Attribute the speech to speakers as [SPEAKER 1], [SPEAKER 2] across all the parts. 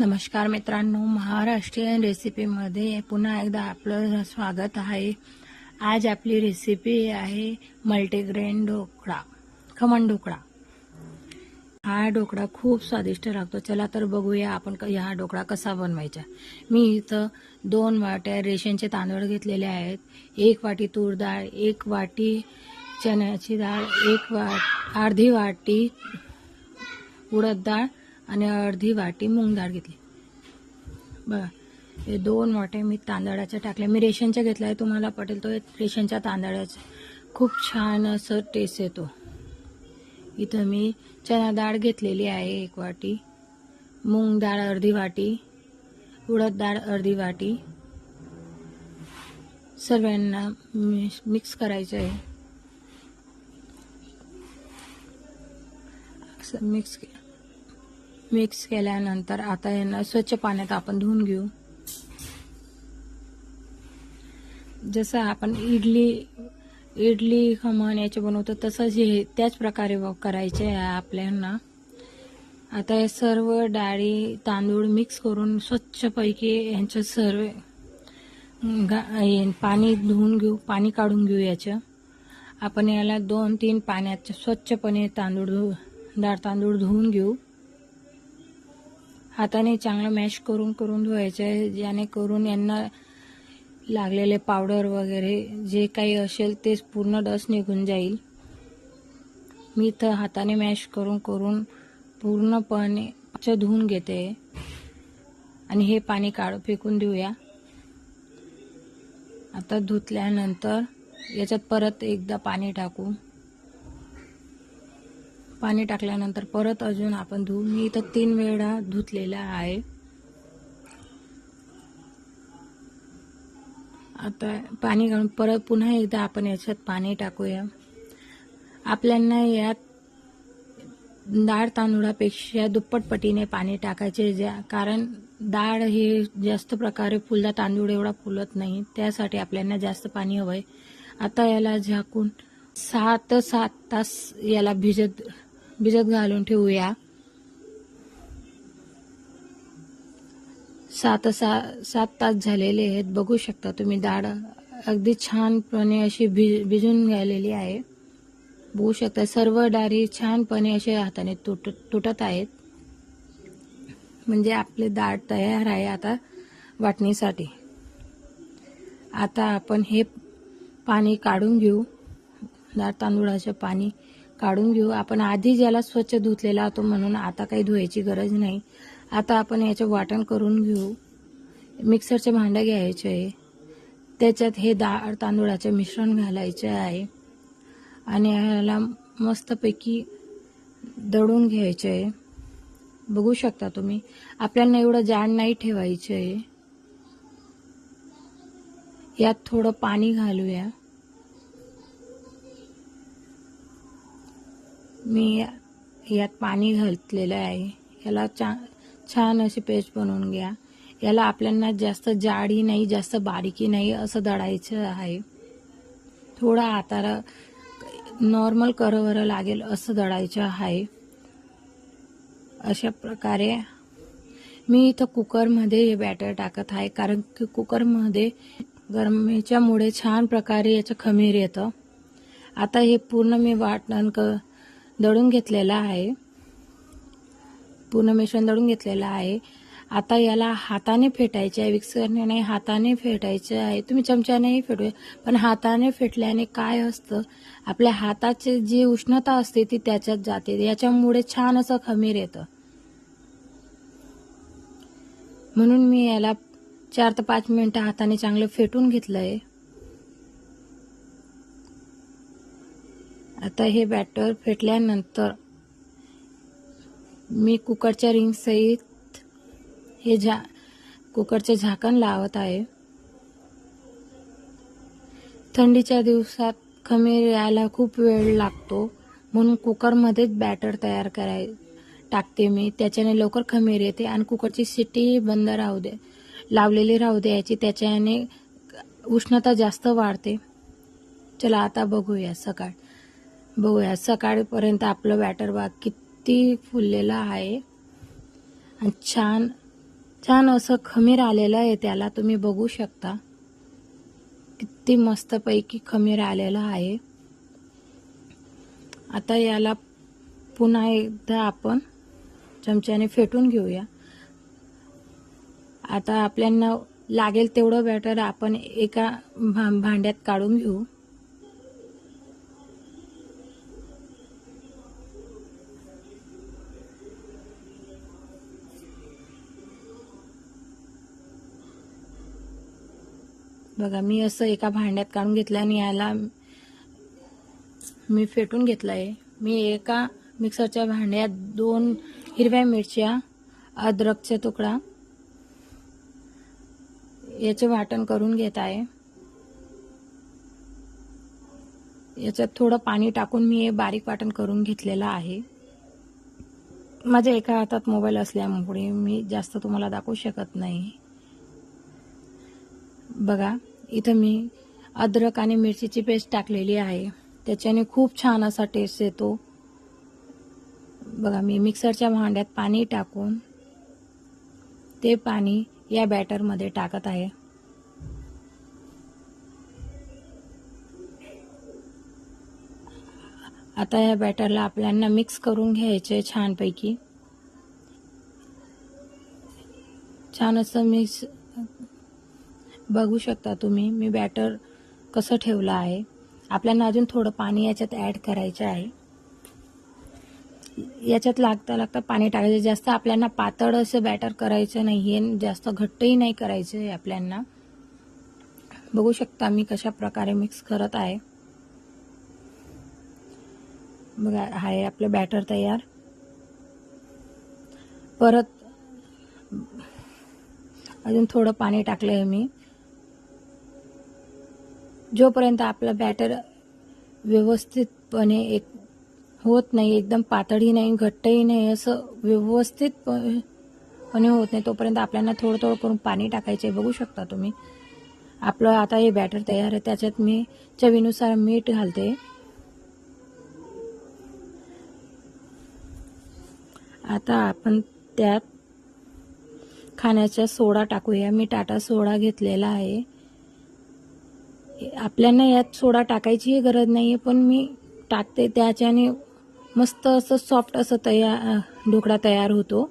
[SPEAKER 1] नमस्कार मित्रांनो महाराष्ट्रीयन रेसिपीमध्ये पुन्हा एकदा आपलं स्वागत आहे. आज आपली रेसिपी आहे मल्टीग्रेन ढोकळा खमण ढोकळा. हा ढोकळा खूप स्वादिष्ट लागतो. चला तर बघूया आपण क- हा ढोकळा कसा बनवायचा. मी इथं दोन वाट्या रेशनचे तांदूळ घेतलेले आहेत. एक वाटी तूर डाळ एक वाटी चण्याची डाळ एक वाट अर्धी वाटी उडद डाळ आणि अर्धी वाटी मूग डाळ घेतली. बघा हे दोन वाटे मी तांदळाच्या टाकल्या. मी रेशनच्या घेतला आहे तुम्हाला पटेल तो रेशनच्या तांदळाचा. खूप छान असं टेस्ट येतो. इथं मी चना डाळ घेतलेली आहे एक वाटी. मूग डाळ अर्धी वाटी. उडद डाळ अर्धी वाटी. सर्वांना मिक्स करायचं आहे. मिक्स के मिक्स केल्यानंतर आता यांना स्वच्छ पाण्यात आपण धुवून घेऊ. जसं आपण इडली इडली खमण याचे बनवतो तसंच हे त्याच प्रकारे व- करायचे आहे आता हे सर्व डाळी तांदूळ मिक्स करून स्वच्छपैकी यांचं सर्व गा- हे पाणी धुवून घेऊ पाणी काढून घेऊ याचं. आपण याला दोन तीन पाण्यात स्वच्छपणे तांदूळ धु डाळ तांदूळ धुवून घेऊ. हाताने चांगलं मॅश करून करून धुवायचं आहे ज्याने करून यांना लागलेले पावडर वगैरे जे काही असेल तेच पूर्ण डस निघून जाईल. मी तर हाताने मॅश करून करून पूर्णपणे धुवून घेते. आणि हे पाणी काढ फेकून देऊया. आता धुतल्यानंतर याच्यात परत एकदा पाणी टाकू. पाणी टाकल्यानंतर परत अजून आपण धुवू मी इथं तीन वेळा धुतलेला आहे. आता पाणी घालून परत पुन्हा एकदा आपण याच्यात पाणी टाकूया. आपल्यांना यात डाळ तांदूळापेक्षा दुप्पट पटीने पाणी टाकायचे ज्या कारण डाळ हे जास्त प्रकारे फुलदा तांदूळ एवढा फुलत नाही त्यासाठी आपल्याला जास्त पाणी हवंय. आता याला झाकून सहा ते सात तास याला भिजत भिजत घालून ठेवूया. सात सा सात तास झालेले आहेत. बघू शकता तुम्ही डाळ अगदी छानपणे अशी भि भिजून गेलेली आहे. बघू शकता सर्व डाळी छानपणे असे हाताने तुट तुटत आहेत. म्हणजे आपले डाळ तयार आहे आता वाटणीसाठी. आता आपण हे पाणी काढून घेऊ. डाळ तांदूळाचं पाणी काढून घेऊ. आपण आधी ज्याला स्वच्छ धुतलेला होतो म्हणून आता काही धुवायची गरज नाही. आता आपण याचं वाटण करून घेऊ. मिक्सरचे भांडं घ्यायचे. आहे त्याच्यात हे डाळ तांदूळाचे मिश्रण घालायचं आहे. आणि ह्याला मस्तपैकी दळून घ्यायचं. आहे बघू शकता तुम्ही. आपल्याला एवढं जाड नाही ठेवायचं. आहे यात थोडं पाणी घालूया. मी या- यात पाणी घातलेलं आहे. याला चा छान अशी पेस्ट बनवून घ्या. याला आपल्याला जास्त जाडी नाही जास्त बारीकी नाही असं दळायचं आहे. थोडा हाताला नॉर्मल करवर लागेल असं दळायचं आहे. अशा प्रकारे मी इथं कुकरमध्ये हे बॅटर टाकत आहे. कारण की कुकरमध्ये गरमीच्यामुळे छान प्रकारे याचं खमीर येतं. आता हे पूर्ण मी वाटण क दळून घेतलेला आहे. पूर्ण मिश्रण दळून घेतलेलं आहे. आता याला हाताने फेटायचे आहे. विक्सरने नाही हाताने फेटायचे आहे. तुम्ही चमच्यानेही फेटू पण हाताने फेटल्याने काय असतं? आपल्या हाताची जी उष्णता असते ती त्याच्यात जाते. याच्यामुळे छान असं खमीर येतं. म्हणून मी याला चार ते पाच मिनटं हाताने चांगलं फेटून घेतलं आहे आता हे बॅटर फेटल्यानंतर मी कुकरच्या रिंगसहित हे झा कुकरचे झाकण लावत आहे. थंडीच्या दिवसात खमीर यायला खूप वेळ लागतो म्हणून कुकरमध्येच बॅटर तयार कराय टाकते मी. त्याच्याने लवकर खमीर येते आणि कुकरची सिटी बंद राहू दे लावलेली राहू द्यायची. त्याच्याने उष्णता जास्त वाढते. चला आता बघूया सकाळ. बघूया. सकाळपर्यंत आपलं बॅटर बाग किती फुललेलं आहे. आणि छान छान असं खमीर आलेलं आहे त्याला तुम्ही बघू शकता. किती मस्तपैकी खमीर आलेलं आहे. आता याला पुन्हा एकदा आपण चमच्याने फेटून घेऊया. आता आपल्याला लागेल तेवढं बॅटर आपण एका भा- भांड्यात काढून घेऊ. बघा मी असं एका भांड्यात काढून घेतलं आणि याला मी फेटून घेतलं आहे मी एका मिक्सरच्या भांड्यात दोन हिरव्या मिरच्या अद्रकचा तुकडा याचे वाटण करून घेत आहे याच्यात थोडं पाणी टाकून मी हे बारीक वाटण करून घेतलेलं आहे. माझ्या एका हातात मोबाईल असल्यामुळे मी जास्त तुम्हाला दाखवू शकत नाही. बघा इथं मी अद्रक आणि मिरचीची पेस्ट टाकलेली आहे. त्याच्याने खूप छान असा टेस्ट येतो. बघा मी मिक्सरच्या भांड्यात पाणी टाकून ते पाणी या बॅटरमध्ये टाकत आहे. आता या बॅटरला आपल्याला मिक्स करून घ्यायचे छानपैकी. छान असं मिक्स बघू शकता तुम्ही. मी बॅटर कसं ठेवलं आहे. आपल्याला अजून थोडं पाणी याच्यात ॲड करायचं आहे. याच्यात लागता लागता पाणी टाकायचं. जास्त आपल्याला पातळ असं बॅटर करायचं नाही आहे जास्त घट्टही नाही करायचं आहे आपल्याला. बघू शकता मी कशा प्रकारे मिक्स करत आहे. बघा आहे आपलं बॅटर तयार. परत अजून थोडं पाणी टाकलं आहे मी. जोपर्यंत आपलं बॅटर व्यवस्थितपणे एक होत नाही एकदम पातळही नाही घट्टही नाही असं व्यवस्थितपणे होत नाही तोपर्यंत आपल्याला थोडं थोडं करून पाणी टाकायचे. बघू शकता तुम्ही. आपलं आता हे बॅटर तयार आहे. त्याच्यात मी चवीनुसार मीठ घालते. आता आपण त्यात खाण्याचा सोडा टाकूया. मी टाटा सोडा घेतलेला आहे. आपल्याला यात सोडा टाकायचीही गरज नाही आहे पण मी टाकते त्याच्याने मस्त असं सॉफ्ट असं तयार ढोकळा तयार होतो.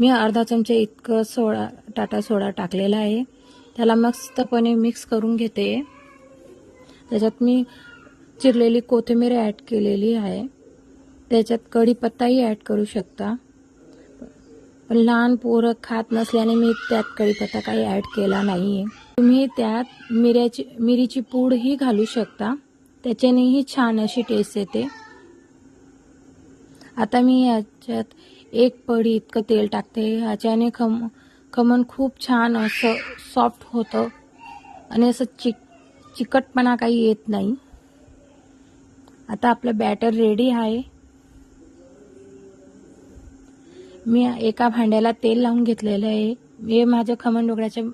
[SPEAKER 1] मी अर्धा चमचा इतकं सोडा टाटा सोडा टाकलेला आहे. त्याला मस्तपणे मिक्स करून घेते. त्याच्यात मी चिरलेली कोथिंबीर ॲड केलेली आहे. त्याच्यात कढीपत्ताही ॲड करू शकता. पण लहान पोरं खात नसल्याने मी त्यात कढीपत्ता काही ॲड केला नाही आहे तुम्ही त्यात मिऱ्याची मिरीची पूडही घालू शकता. त्याच्यानेही छान अशी टेस्ट येते. आता मी याच्यात एक पडी इतकं तेल टाकते. ह्याच्याने खम खमण खूप छान असं सॉफ्ट होतं. आणि असं चिक चिकटपणा काही येत नाही. आता आपलं बॅटर रेडी आहे. मी एका भांड्याला तेल लावून घेतलेलं आहे. हे माझं खमण डोकड्याचं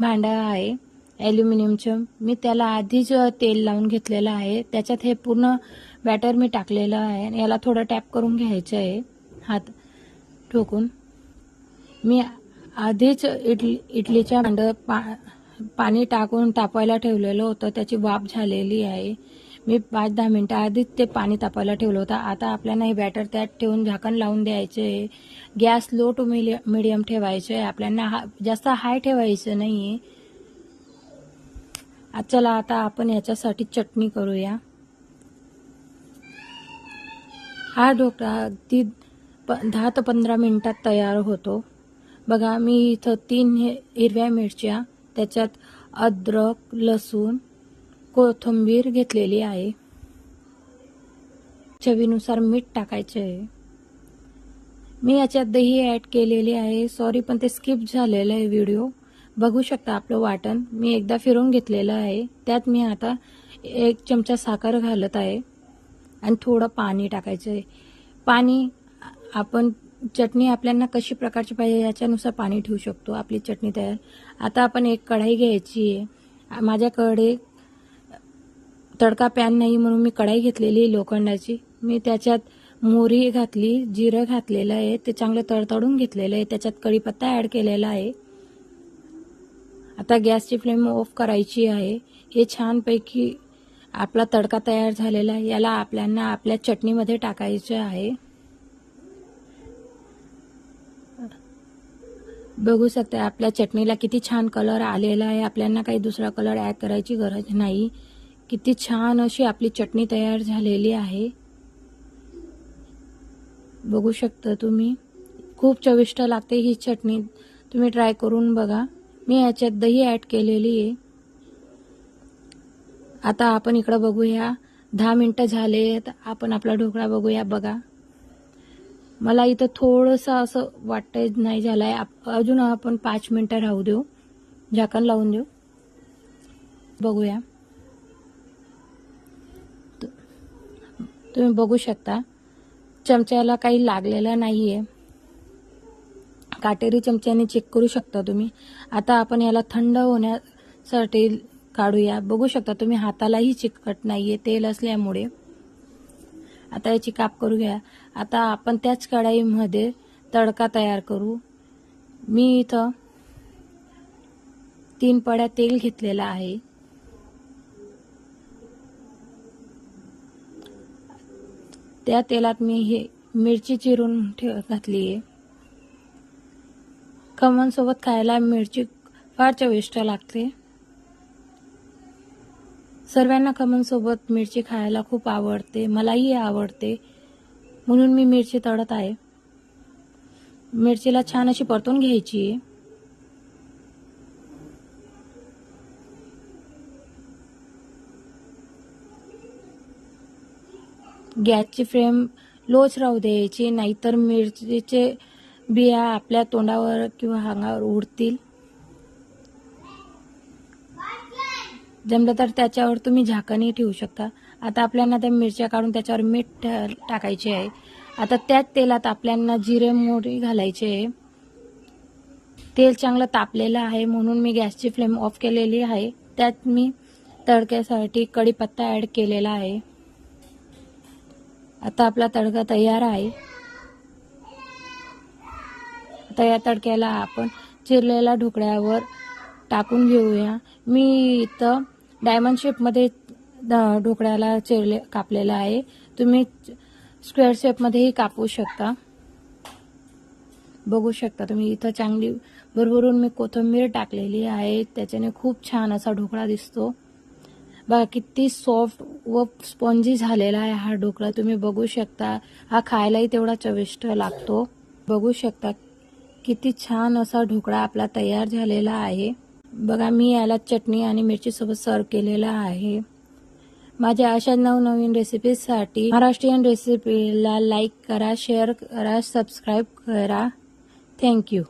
[SPEAKER 1] भांडं आहे ॲल्युमिनियमचं मी त्याला आधीच तेल लावून घेतलेलं आहे. त्याच्यात हे पूर्ण बॅटर मी टाकलेलं आहे. आणि याला थोडं टॅप करून घ्यायचं आहे हात ठोकून. मी आधीच इडली इडलीच्या भांडं पा पाणी टाकून तापायला ठेवलेलं होतं. त्याची वाफ झालेली आहे. मी पाच दहा मिनटं आधीच ते पाणी तापायला ठेवलं होतं. आता आपल्याला हे बॅटर त्यात ठेवून झाकण लावून द्यायचे. आहे गॅस लो टू मिडियम ठेवायचे. आहे आपल्याला हा जास्त हाय ठेवायचं नाही आहे चला आता आपण याच्यासाठी चटणी करूया. हा ढोकळा अगदी प दहा ते पंधरा मिनटात तयार होतो. बघा मी इथं तीन हे हिरव्या मिरच्या त्याच्यात अद्रक लसूण कोथिंबीर घेतलेली आहे. चवीनुसार मीठ टाकायचे आहे. मी याच्यात दही ॲड केलेली आहे. सॉरी पण ते स्किप झालेलं आहे व्हिडिओ बघू शकता आपलं वाटण. मी एकदा फिरून घेतलेलं आहे. त्यात मी आता एक चमचा साखर घालत आहे. आणि थोडं पाणी टाकायचं आहे. पाणी आपण चटणी आपल्यांना कशी प्रकारची पाहिजे याच्यानुसार पाणी ठेवू शकतो. आपली चटणी तयार. आता आपण एक कढाई घ्यायची आहे. माझ्याकडे तडका पॅन नाही म्हणून मी कढाई घेतलेली आहे लोखंडाची. मी त्याच्यात मोहरी घातली जिरं घातलेलं आहे ते चांगलं तडतडून घेतलेलं आहे त्याच्यात कढीपत्ता ॲड केलेला आहे. आता गॅसची फ्लेम ऑफ करायची आहे. हे छानपैकी आपला तडका तयार झालेला आहे. याला आपल्याला आपल्या चटणीमध्ये टाकायचं आहे. बघू शकता आपल्या चटणीला किती छान कलर आलेला आहे. आपल्याला काही दुसरा कलर ॲड करायची गरज नाही. किती छान अशी आपली चटणी तयार झालेली आहे. बघू शकता तुम्ही. खूप चविष्ट लागते ही चटणी. तुम्ही ट्राय करून बघा. मी याच्यात दही ॲड केलेली आहे. आता आपण इकडं बघूया. दहा मिनटं झाले तर आपण आपला ढोकळा बघूया बघा. मला इथं थोडंसं असं वाटतंय नाही झालं आहे अजून आपण पाच मिनटं राहू देऊ. झाकण लावून देऊ. बघूया. तुम्ही बघू शकता. चमच्याला काही लागलेलं नाही आहे काटेरी चमच्याने चेक करू शकता तुम्ही. आता आपण याला थंड होण्यासाठी काढूया. बघू शकता तुम्ही हातालाही चिकट नाही आहे तेल असल्यामुळे. आता याची काप करू घ्या आता आपण त्याच कढाईमध्ये तडका तयार करू. मी इथं तीन पड्या तेल घेतलेलं आहे. त्या तेलात मी हे मिरची चिरून ठेव घातली आहे. खमणसोबत खायला मिरची फार चविष्ट लागते. सर्वांना खमणसोबत मिरची खायला खूप आवडते मलाही आवडते. म्हणून मी मिरची तळत आहे. मिरचीला छान अशी परतून घ्यायची आहे. गॅसची फ्लेम लोच राहू द्यायची नाहीतर मिरचीचे बिया आपल्या तोंडावर किंवा हांगावर उडतील. जमलं तर त्याच्यावर तुम्ही झाकणही ठेवू शकता. आता आपल्याला त्या मिरच्या काढून त्याच्यावर मीठ टा- टाकायचे आहे. आता त्याच तेलात आपल्याला जिरे मोहरी घालायचे आहे. तेल चांगलं तापलेलं आहे म्हणून मी गॅसची फ्लेम ऑफ केलेली आहे. त्यात मी तडक्यासाठी कढीपत्ता ॲड केलेला आहे. आता आपला तडका तयार आहे. आता या तडक्याला आपण चिरलेल्या ढोकळ्यावर टाकून घेऊया. मी इथं डायमंड शेपमध्ये ढोकळ्याला चिरले कापलेला आहे. तुम्ही स्क्वेअर शेपमध्येही कापू शकता. बघू शकता तुम्ही इथं चांगली भरभरून मी कोथिंबीर टाकलेली आहे. त्याच्याने खूप छान असा ढोकळा दिसतो. बघा किती सॉफ्ट व स्पॉन्जी झालेला आहे हा ढोकळा. तुम्ही बघू शकता हा खायलाही तेवढा चविष्ट लागतो. बघू शकता किती छान असा ढोकळा आपला तयार झालेला आहे. बघा मी याला चटणी आणि मिरचीसोबत सर्व केलेला आहे. माझ्या अशा नवनवीन रेसिपीजसाठी महाराष्ट्रीयन रेसिपीला लाईक करा शेअर करा सबस्क्राईब करा. थँक्यू